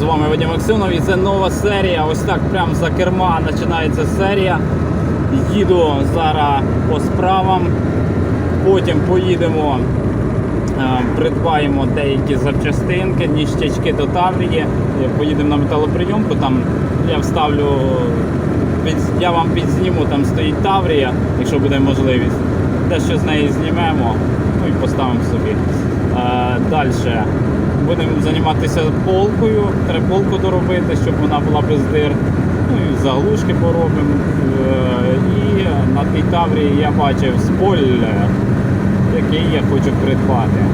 з вами Вадим Максимов і це нова серія. Ось так прямо за керма починається серія. Їду зараз по справам, потім поїдемо, е, придбаємо деякі запчастинки, ніщачки до Таврії. Е, Поїдемо на металоприйомку, там я вставлю, я вам підзніму, там стоїть Таврія, якщо буде можливість. Дещо з неї знімемо, ну і поставимо собі. Далі будемо займатися полкою, треба полку доробити, щоб вона була без дир. Ну і заглушки поробимо. Е, І на тій таврі я бачив спойлер, який я хочу придбати.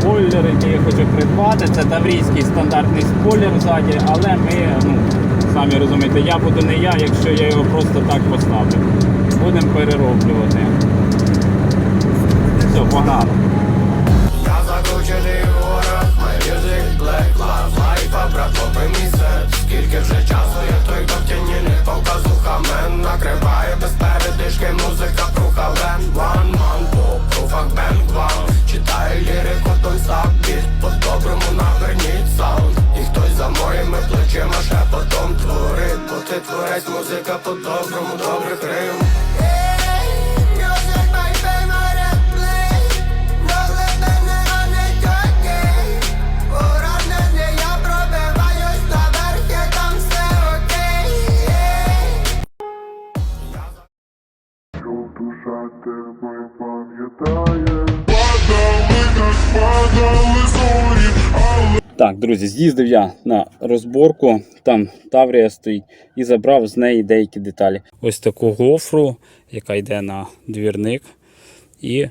Спойлер, який я хочу придбати, це таврійський стандартний спойлер ззаді, але ми, ну, самі розумієте, я буду не я, якщо я його просто так поставлю. Будемо перероблювати. Все, погнали. Я закручений в горах, my music black love Life, а брат, мій свет Так, друзі, з'їздив я на розборку, там Таврія стоїть, і забрав з неї деякі деталі. Ось таку гофру, яка йде на двірник, і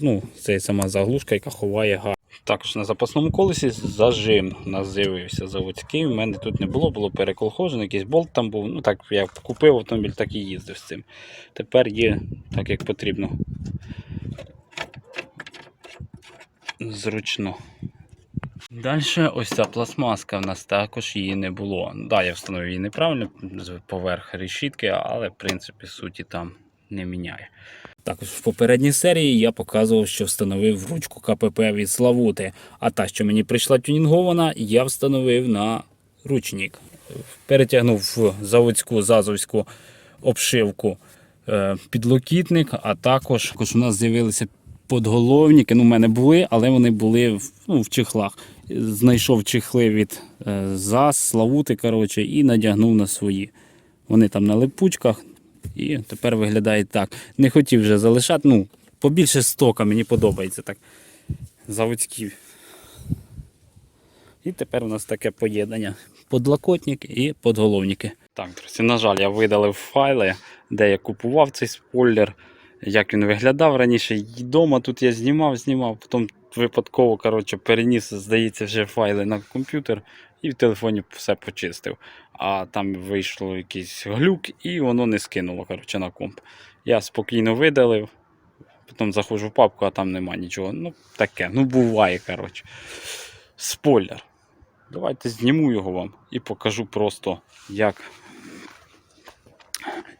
ну, це сама заглушка, яка ховає газ. Також на запасному колесі зажим у нас з'явився заводський. У мене тут не було, було переколхожено, якийсь болт там був. Ну так я купив автомобіль, так і їздив з цим. Тепер є так, як потрібно. Зручно. Далі ось ця пластмаска в нас також її не було. Да, я встановив її неправильно поверх решітки, але в принципі суті там не міняє. Також в попередній серії я показував, що встановив ручку КПП від Славути. А та, що мені прийшла тюнінгована, я встановив на ручник. Перетягнув в заводську зазовську обшивку е, підлокітник, а також, також у нас з'явилися подголовники. Ну, у мене були, але вони були в, ну, в чехлах. Знайшов чехли від е, ЗАЗ, Славути, коротше, і надягнув на свої. Вони там на липучках, і тепер виглядає так. Не хотів вже залишати. Ну, побільше стока, мені подобається так. Заводські. І тепер у нас таке поєднання. Подлокотник і подголовники. Так, друзі, на жаль, я видалив файли, де я купував цей спойлер, як він виглядав раніше. І вдома тут я знімав, знімав, потім випадково коротше, переніс, здається, вже файли на комп'ютер і в телефоні все почистив. А там вийшло якийсь глюк, і воно не скинуло коротше, на комп. Я спокійно видалив, потім заходжу в папку, а там нема нічого. Ну, таке, ну буває, коротше. Спойлер. Давайте зніму його вам і покажу просто, як,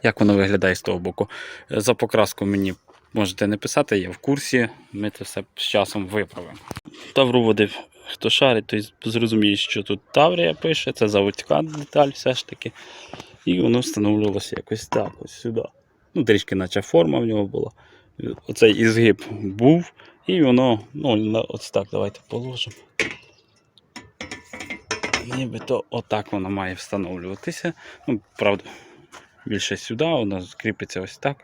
як воно виглядає з того боку. Е, За покраску мені можете не писати, я в курсі, ми це все з часом виправимо. Тавру водив, хто шарить, той зрозуміє, що тут Таврія пише, це заводська деталь все ж таки. І воно встановлювалося якось так, ось сюди. Ну, трішки наче форма в нього була. Оцей ізгиб був, і воно, ну, ось так, давайте положимо. Нібито отак воно має встановлюватися. Ну, правда, більше сюди, воно кріпиться ось так.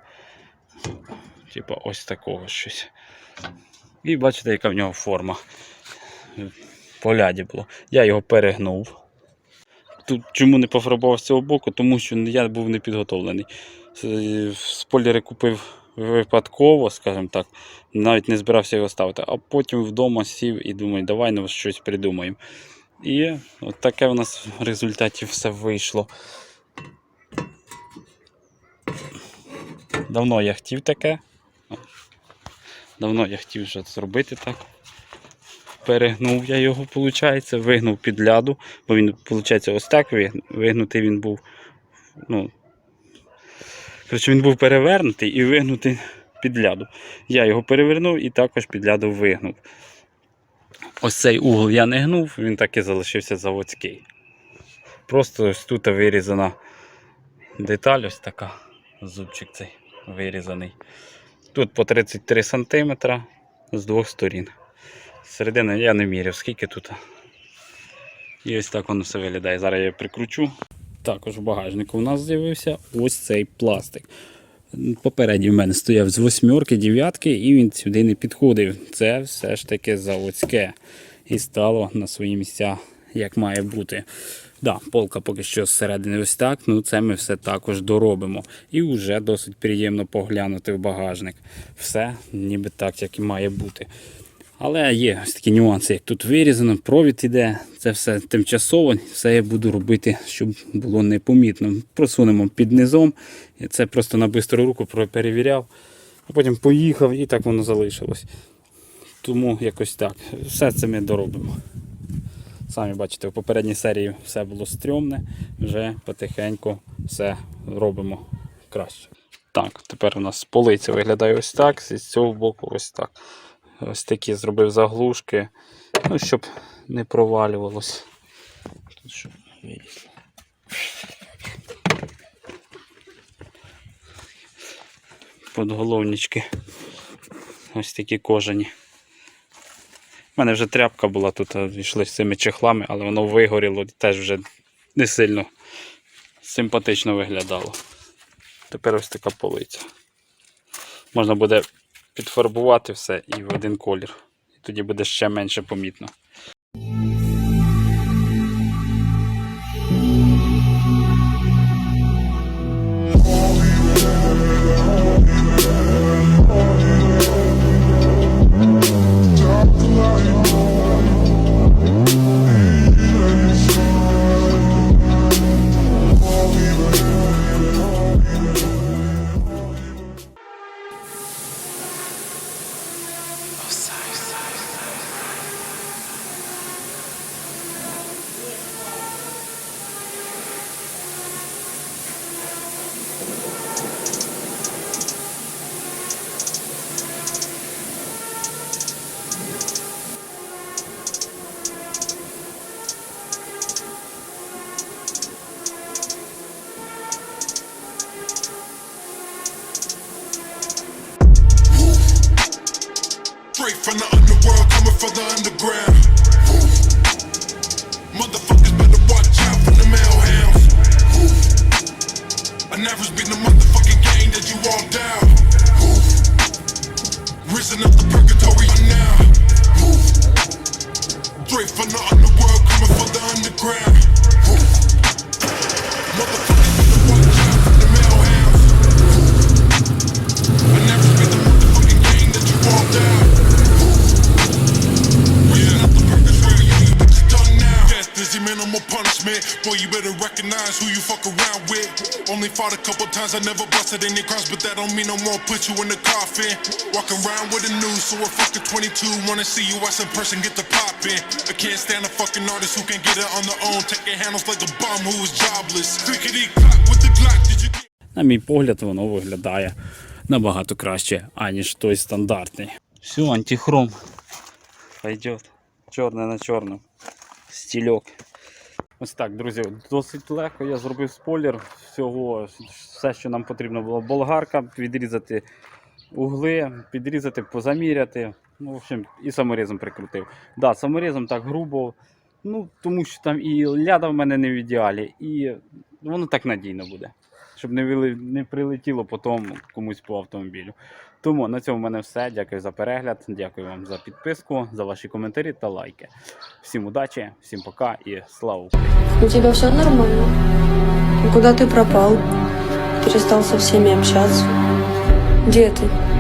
Типа ось такого щось. І бачите, яка в нього форма. Поляді було. Я його перегнув. Тут чому не пофарбував з цього боку? Тому що я був не підготовлений. Спойлери купив випадково, скажімо так, навіть не збирався його ставити, а потім вдома сів і думаю, давай ну, щось придумаємо. І от таке в нас в результаті все вийшло. Давно я хотів таке. Давно я хотів вже зробити так. Перегнув я його, виходить, вигнув під ляду, бо він, виходить, ось так вигнутий він був. Ну, коротше, він був перевернутий і вигнутий підляду. Я його перевернув і також підляду вигнув. Ось цей угол я не гнув, він так і залишився заводський. Просто ось тут вирізана деталь, ось така. Зубчик цей вирізаний. Тут по 33 см з двох сторін. Середина я не міряв, скільки тут. І ось так воно все виглядає. Зараз я прикручу. Також в багажнику у нас з'явився ось цей пластик. Попередній в мене стояв з восьмерки, дев'ятки, і він сюди не підходив. Це все ж таки заводське. І стало на свої місця, як має бути. Да, полка поки що зсередини ось так, ну це ми все також доробимо. І вже досить приємно поглянути в багажник. Все ніби так, як і має бути. Але є ось такі нюанси, як тут вирізано, провід іде, це все тимчасово, все я буду робити, щоб було непомітно. Просунемо під низом, це просто на бистру руку перевіряв, а потім поїхав і так воно залишилось. Тому якось так. Все це ми доробимо. Самі бачите, в попередній серії все було стрьомне, вже потихеньку все робимо краще. Так, тепер у нас полиця виглядає ось так, з цього боку ось так. Ось такі зробив заглушки, ну, щоб не провалювалось. Подголовнички. Ось такі кожані. У мене вже тряпка була тут, а йшли з цими чехлами, але воно вигоріло і теж вже не сильно симпатично виглядало. Тепер ось така полиця. Можна буде підфарбувати все і в один колір. І тоді буде ще менше помітно. Straight from the underworld, coming from the underground. Motherfuckers better watch out for the hellhounds. I never been the motherfucking game that you all down. Risen up the purgatory now. Straight from the underworld, coming from the underground. Minimal punishment. Boy, you better recognize who you fuck around with. Only fought a couple times, I never busted any crimes, but that don't mean I'm gonna put you in the coffin. Walk around with a news, so a fucking 22 wanna see you as in person, get the pop. I can't stand a fucking artist who can get it on their own, taking handles like a bum who is jobless. Clickety clack with the Glock, did you get? На мій погляд, воно виглядає набагато краще, аніж той стандартний. Все, антихром. Пойдет. Чорне на чорному. Стільок. Ось так, друзі, досить легко я зробив спойлер всього, все, що нам потрібно було. Болгарка, відрізати угли, підрізати, позаміряти. Ну, в общем, і саморізом прикрутив. Да, саморізом так грубо. Ну, тому що там і ляда в мене не в ідеалі, і воно так надійно буде. Щоб не, вили- не прилетіло потім комусь по автомобілю. Тому на цьому в мене все. Дякую за перегляд, дякую вам за підписку, за ваші коментарі та лайки. Всім удачі, всім пока і слава Україні! У тебя все нормально? Куди Куда ты пропал? Перестал со всеми общаться? Где ты?